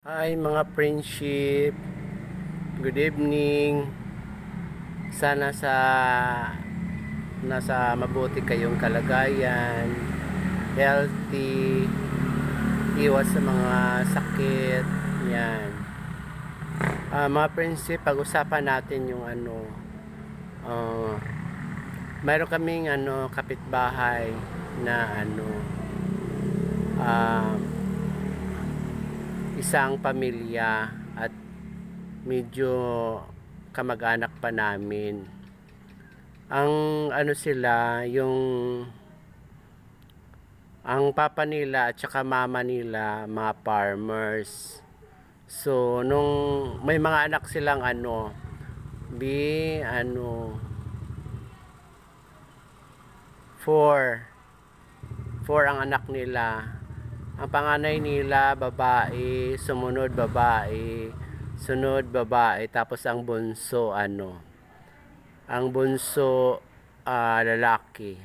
Hi mga friendship. Good evening. Sana sa nasa mabuti kayong kalagayan, healthy, iwas sa mga sakit. Yan. Ah, mga friendship, pag-usapan natin yung ano ah, mayroon kaming ano kapitbahay na ano ah isang pamilya at medyo kamag-anak pa namin. Ang ano sila, yung ang papa nila at saka mama nila, mga farmers. So, nung may mga anak silang ano, bi, ano, four. Four ang anak nila. Ang panganay nila, babae, sumunod babae, sunod babae, tapos ang bunso, ano, ang bunso, ah, lalaki.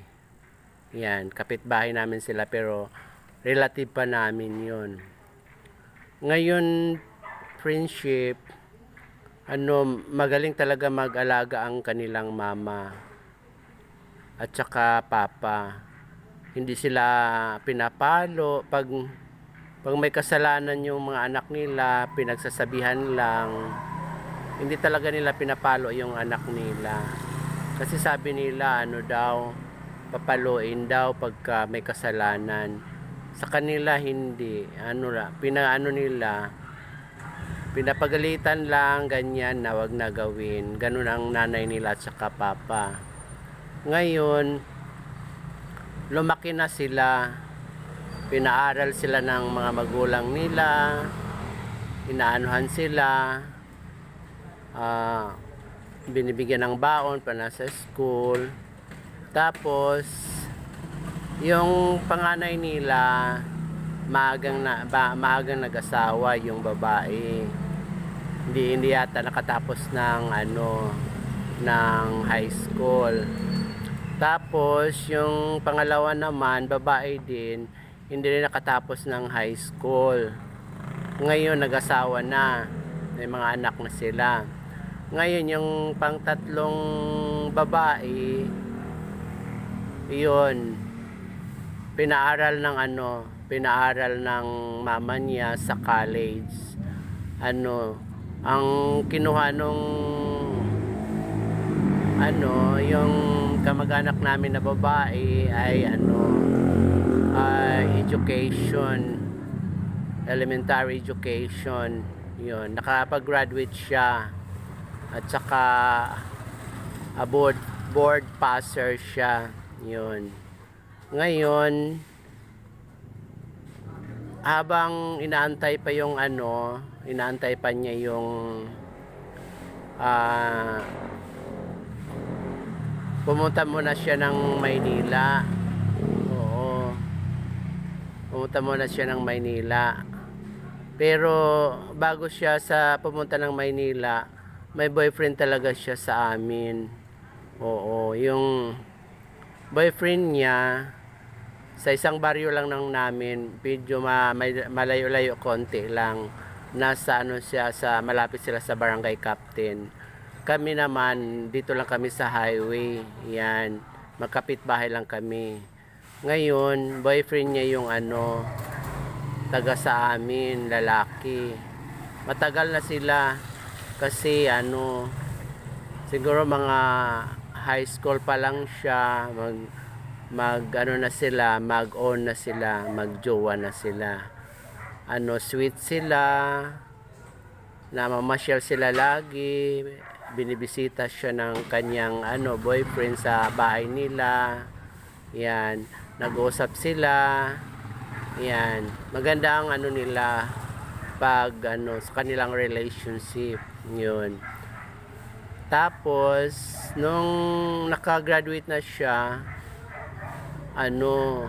Yan, kapitbahay namin sila, pero relative pa namin yun. Ngayon, friendship, ano, magaling talaga mag-alaga ang kanilang mama at saka papa hindi sila pinapalo. Pag pag may kasalanan yung mga anak nila pinagsasabihan lang. Hindi talaga nila pinapalo yung anak nila. Kasi sabi nila ano daw papaluin daw pagka may kasalanan. Sa kanila hindi. Ano la pinaano nila pinapagalitan lang ganyan na wag na gawin. Ganun ang nanay nila at saka papa. Ngayon lumaki na sila. Pinaaral sila ng mga magulang nila. Inaanuhan sila. Ah, binibigyan ng baon pa nasa school. Tapos yung panganay nila maagang na ba, maagang nag-asawa yung babae. Hindi hindi yata nakatapos ng ano ng high school tapos, yung pangalawa naman, babae din, hindi rin nakatapos ng high school. Ngayon, nag-asawa na. May mga anak na sila. Ngayon, yung pangtatlong babae, yun, pinaaral ng ano, pinaaral ng mama niya sa college. Ano, ang kinuha nung ano, yung kamag-anak namin na babae ay ano, ay education, elementary education, yun, nakapag-graduate siya at saka a board, board passer siya, yun. Ngayon, habang inaantay pa yung ano, inaantay pa niya yung ah pumunta muna siya ng Maynila. Oo. Pumunta muna siya ng Maynila. Pero bago siya sa pumunta ng Maynila, may boyfriend talaga siya sa amin. Oo, yung boyfriend niya sa isang baryo lang ng namin, medyo ma, may, malayo-layo konti lang. Nasa ano siya sa malapit sila sa barangay captain kami naman, dito lang kami sa highway. Yan. Magkapit bahay lang kami. Ngayon, boyfriend niya yung ano, taga sa amin, lalaki. Matagal na sila kasi ano, siguro mga high school pa lang siya, mag, mag ano na sila, mag on na sila, magjowa na sila. Ano, sweet sila, na mamasyal sila lagi, binibisita siya ng kanyang ano boyfriend sa bahay nila. Yan, nag-uusap sila. Yan, maganda ang ano nila pag ano sa kanilang relationship. Yun. Tapos nung naka-graduate na siya, ano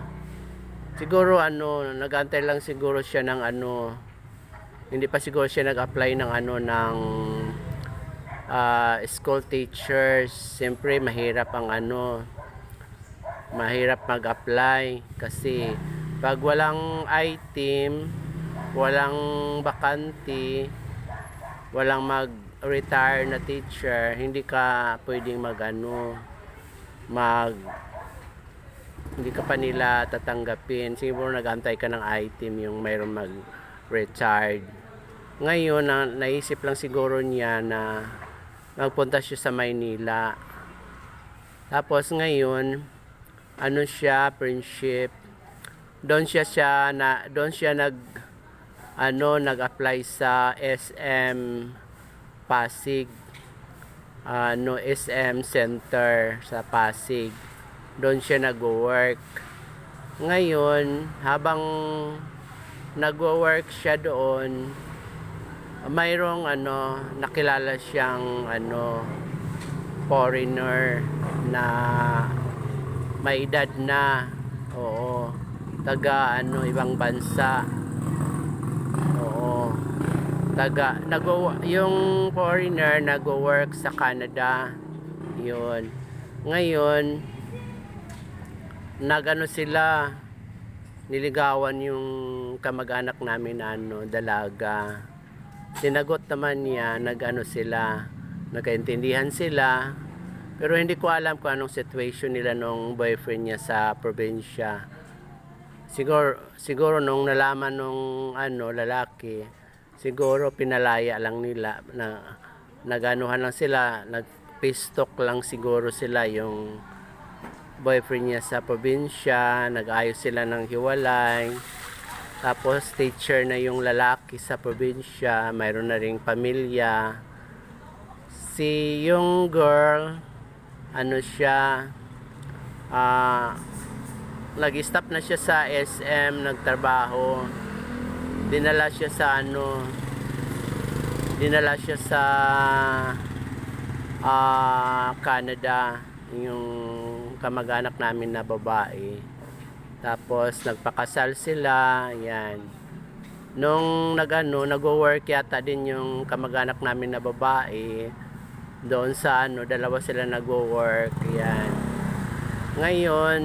siguro ano nagantay lang siguro siya ng ano hindi pa siguro siya nag-apply ng ano ng uh, school teachers, siyempre mahirap ang ano, mahirap mag-apply kasi pag walang I-team, walang bakante, walang mag-retire na teacher, hindi ka pwedeng mag-ano, mag hindi ka pa nila tatanggapin. Siguro nagantay ka ng item yung mayroon mag-retired. Ngayon, na, naisip lang siguro niya na magpunta siya sa Maynila. Tapos ngayon, ano siya, friendship. Doon siya siya na doon siya nag ano nag-apply sa SM Pasig. Ano SM Center sa Pasig. Doon siya nag-work. Ngayon, habang nag-work siya doon, mayroong ano, nakilala siyang ano, foreigner na may edad na. Oo. Taga ano, ibang bansa. Oo. Taga, nag yung foreigner nag-work sa Canada. Yun. Ngayon, nagano sila, niligawan yung kamag-anak namin na ano, dalaga. Sinagot naman niya, nagano sila, nagkaintindihan sila. Pero hindi ko alam kung anong situation nila nung boyfriend niya sa probinsya. Siguro, siguro nung nalaman nung ano, lalaki, siguro pinalaya lang nila na naganuhan lang sila, nagpistok lang siguro sila yung boyfriend niya sa probinsya, nag-ayos sila ng hiwalay. Tapos teacher na yung lalaki sa probinsya, mayroon na ring pamilya. Si yung girl, ano siya, ah, nag-stop na siya sa SM, nagtrabaho. Dinala siya sa ano, dinala siya sa ah, Canada, yung kamag-anak namin na babae. Tapos nagpakasal sila, yan. Nung nagano, nag-work yata din yung kamag-anak namin na babae. Doon sa ano, dalawa sila nag-work, yan. Ngayon,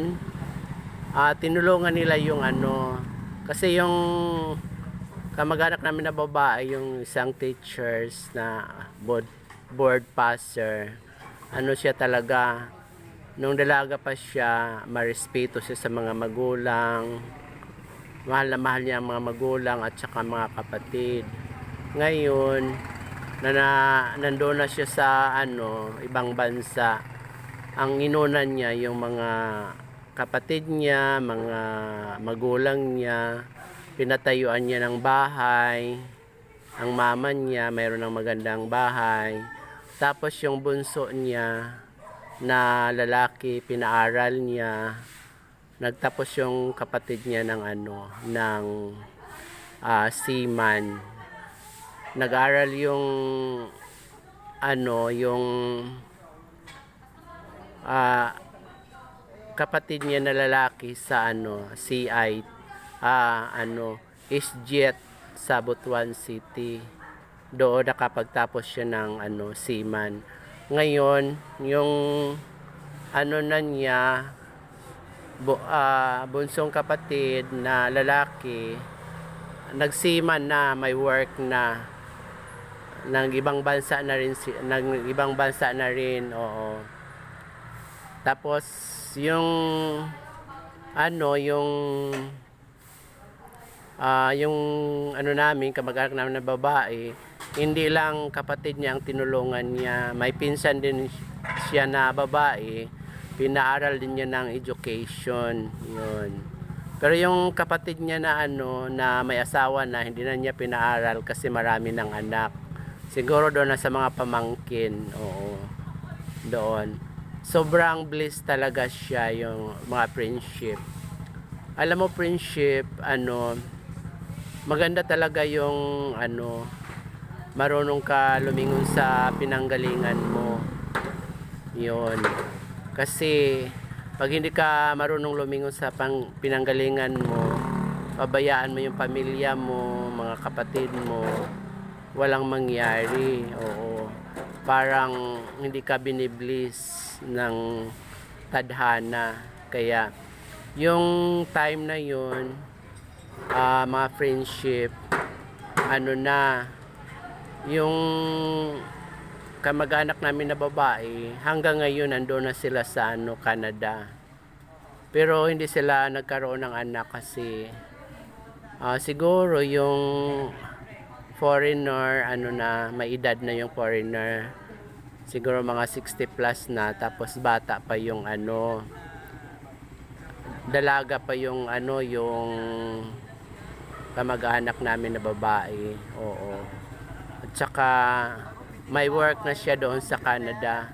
ah tinulungan nila yung ano, kasi yung kamag-anak namin na babae, yung isang teachers na board, board passer, ano siya talaga, nung dalaga pa siya, marespeto siya sa mga magulang, mahal na mahal niya ang mga magulang at saka mga kapatid. Ngayon, na, na nandoon na siya sa ano, ibang bansa, ang inunan niya yung mga kapatid niya, mga magulang niya, pinatayuan niya ng bahay, ang mama niya mayroon ng magandang bahay, tapos yung bunso niya na lalaki pinaaral niya, nagtapos yung kapatid niya ng ano, ng ah, seaman. Nag-aral yung ano, yung ah, kapatid niya na lalaki sa ano, CI ah, ano, EastJet sa Butuan City. Doon nakapagtapos siya ng ano, seaman. Ngayon, yung ano na niya, bu, ah, bunsong kapatid na lalaki, nagseaman na, may work na ng ibang bansa na rin si, ng ibang bansa na rin, oo. Tapos yung ano, yung ah yung ano namin, kamag-anak namin na babae, hindi lang kapatid niya ang tinulungan niya, may pinsan din siya na babae, pinaaral din niya ng education, yun. Pero yung kapatid niya na ano, na may asawa na, hindi na niya pinaaral kasi marami ng anak. Siguro doon na sa mga pamangkin, oo. Doon. Sobrang bliss talaga siya yung mga friendship. Alam mo friendship, ano, maganda talaga yung ano, marunong ka lumingon sa pinanggalingan mo. Yun. Kasi pag hindi ka marunong lumingon sa pang pinanggalingan mo, pabayaan mo yung pamilya mo, mga kapatid mo, walang mangyari. Oo. Parang hindi ka biniblis ng tadhana. Kaya yung time na yun, ah, mga friendship, ano na, yung kamag-anak namin na babae, hanggang ngayon nandoon na sila sa ano, Canada. Pero hindi sila nagkaroon ng anak kasi ah, siguro yung foreigner, ano na, may edad na yung foreigner. Siguro mga 60 plus na, tapos bata pa yung ano, dalaga pa yung ano, yung kamag-anak namin na babae. Oo. At saka, may work na siya doon sa Canada.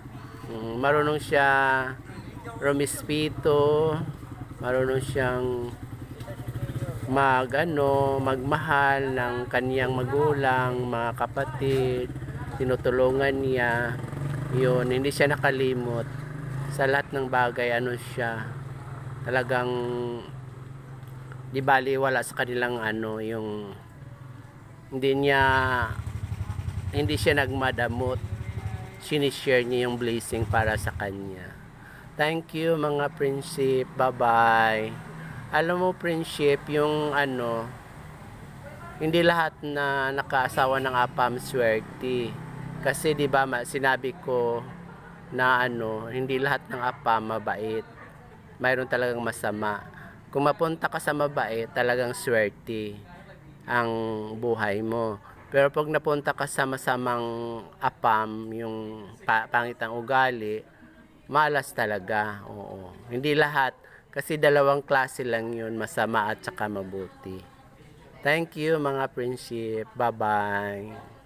Mm, marunong siya rumispito, marunong siyang mag ano, magmahal ng kaniyang magulang, mga kapatid, tinutulungan niya. Yun, hindi siya nakalimot sa lahat ng bagay ano siya. Talagang di bali wala sa kanilang ano yung hindi niya hindi siya nagmadamot. Sinishare niya yung blessing para sa kanya. Thank you mga friendship. Bye bye alam mo friendship yung ano hindi lahat na nakaasawa ng apam swerte. Kasi di ba sinabi ko na ano hindi lahat ng apam mabait. Mayroon talagang masama. Kung mapunta ka sa mabait talagang swerte ang buhay mo pero pag napunta ka sa masamang apam yung pa- pangitang ugali malas talaga oo. Hindi lahat kasi dalawang klase lang yun masama at saka mabuti. Thank you mga friendship. Bye bye